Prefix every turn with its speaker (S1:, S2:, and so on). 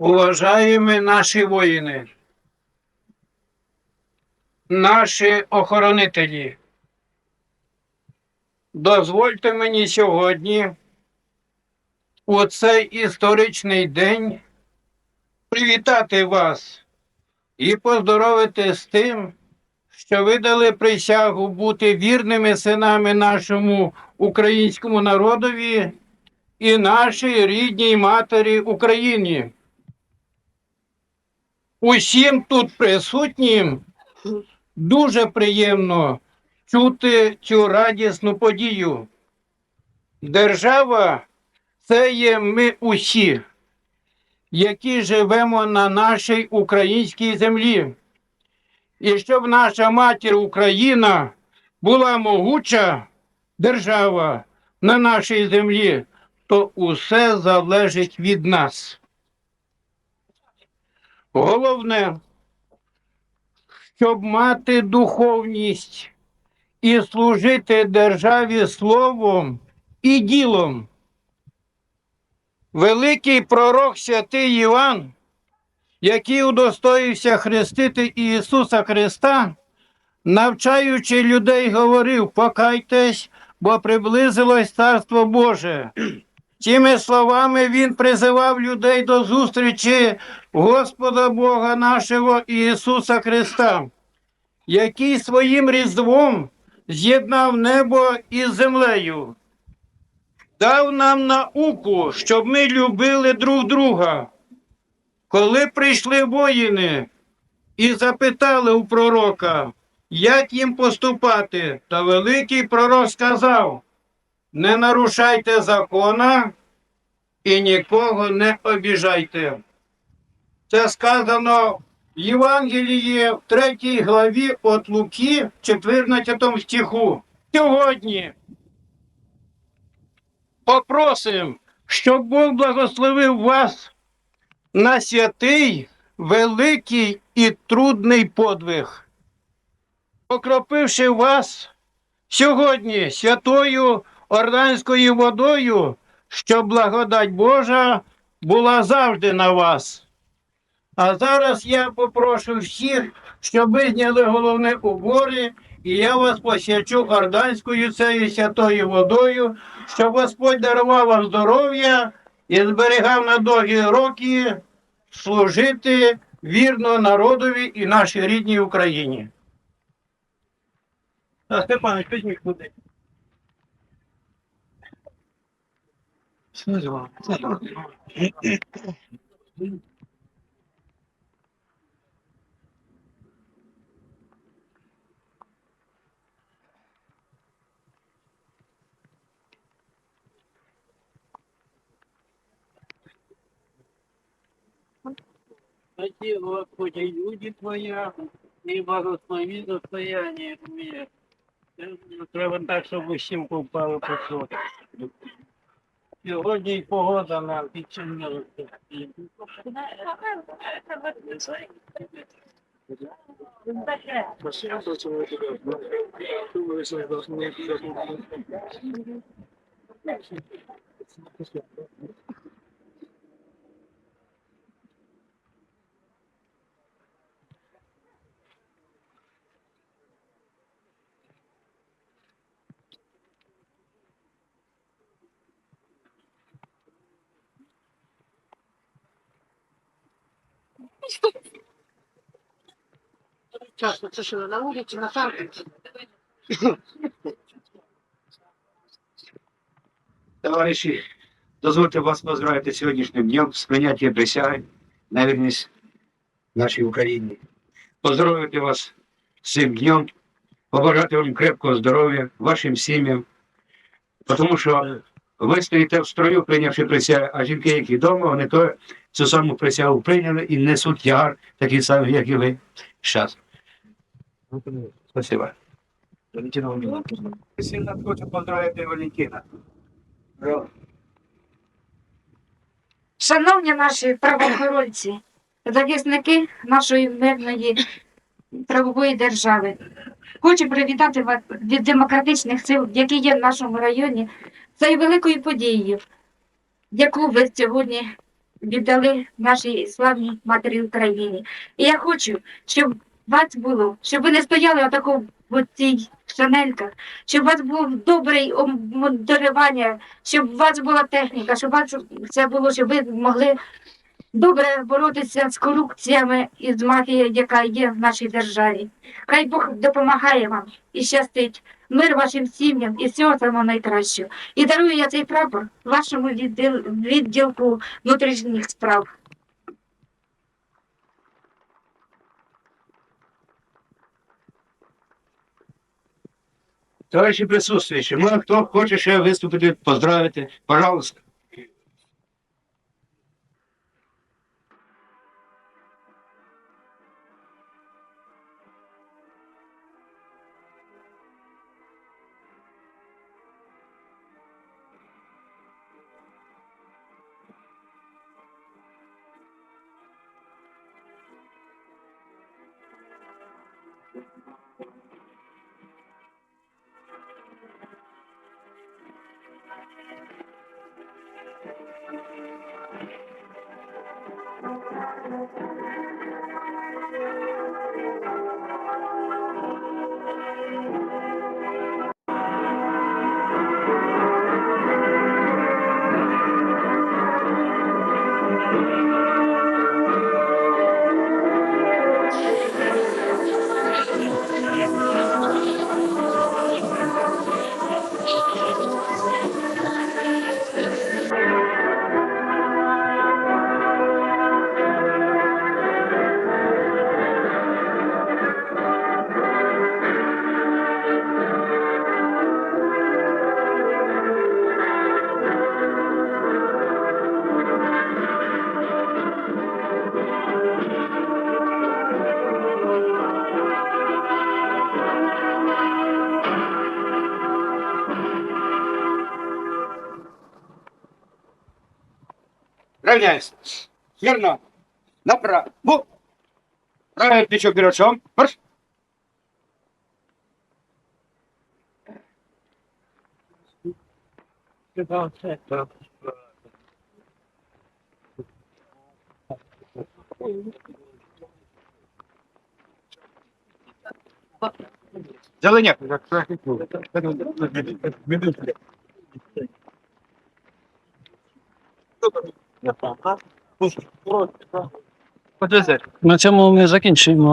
S1: Уважаємо наші воїни, наші охоронителі. Дозвольте мені сьогодні, у цей історичний день, привітати вас і поздоровити з тим, що ви дали присягу бути вірними синами нашому українському народові і нашій рідній матері Україні. Усім тут присутнім дуже приємно чути цю радісну подію. Держава це є ми усі, які живемо на нашій українській землі. І щоб наша матір Україна була могуча держава на нашій землі, то усе залежить від нас. Головне, щоб мати духовність і служити державі словом і ділом. Великий пророк святий Іван, який удостоївся хрестити Ісуса Христа, навчаючи людей, говорив: покайтесь, бо приблизилось Царство Боже. Цими словами він призивав людей до зустрічі Господа Бога нашого Ісуса Христа, який своїм різдвом з'єднав небо із землею, дав нам науку, щоб ми любили друг друга. Коли прийшли воїни і запитали у пророка, як їм поступати, то великий пророк сказав: не нарушайте закона і нікого не обіжайте. Це сказано в Євангелії в 3 главі от Луки, 14 стиху. Сьогодні попросимо, щоб Бог благословив вас на святий, великий і трудний подвиг, покропивши вас сьогодні святою Орданською водою, щоб благодать Божа була завжди на вас. А зараз я попрошу всіх, щоб ви зняли головне убори, і я вас посвячу Орданською цією святою водою, щоб Господь дарував вам здоров'я і зберігав на довгі роки служити вірно народові і нашій рідній Україні. Степанович, візьміть куди. Спаси, Господи, люди Твоя, і благослови достояние Твоє. Треба так, щоб усім попало по соті. Сьогодні й погода нам підчинилася.
S2: Часто це що на вулиці, на парку.
S3: Товариші, дозвольте вас поздравити сьогоднішнім днем з прийняття присяги на вірність нашій Україні. Поздоровити вас цим днем, побажати вам крепкого здоров'я, вашим сім'ям, тому що ви стоїте в строю, прийнявши присягу, а жінки, які вдома, вони то цю саму присягу прийняли і несуть тягар, такий самий, як і ви. Щас. Спасибо. Валентина Валентина. Сильно хочу поздравити Валентина.
S2: Шановні наші правоохоронці, захисники нашої мирної правової держави, хочу привітати вас від демократичних сил, які є в нашому районі, цією великою подією, яку ви сьогодні віддали нашій славній матері Україні. І я хочу, щоб вас було, щоб ви не стояли отако в цій шанельках, щоб у вас було добре обмундирування, щоб у вас була техніка, щоб у вас все було, щоб ви могли добре боротися з корупціями і з мафією, яка є в нашій державі. Хай Бог допомагає вам і щастить. Мир вашим сім'ям і всього самого найкращого. І дарую я цей прапор вашому відділ, відділку внутрішніх справ.
S3: Товариші присутствующие, може хто хоче ще виступити, поздравити, пожалуйста. Равняйся. Смирно. Направо. Правый плечо вперед, шагом. Марш. Зеленяк.
S4: На цьому ми закінчуємо.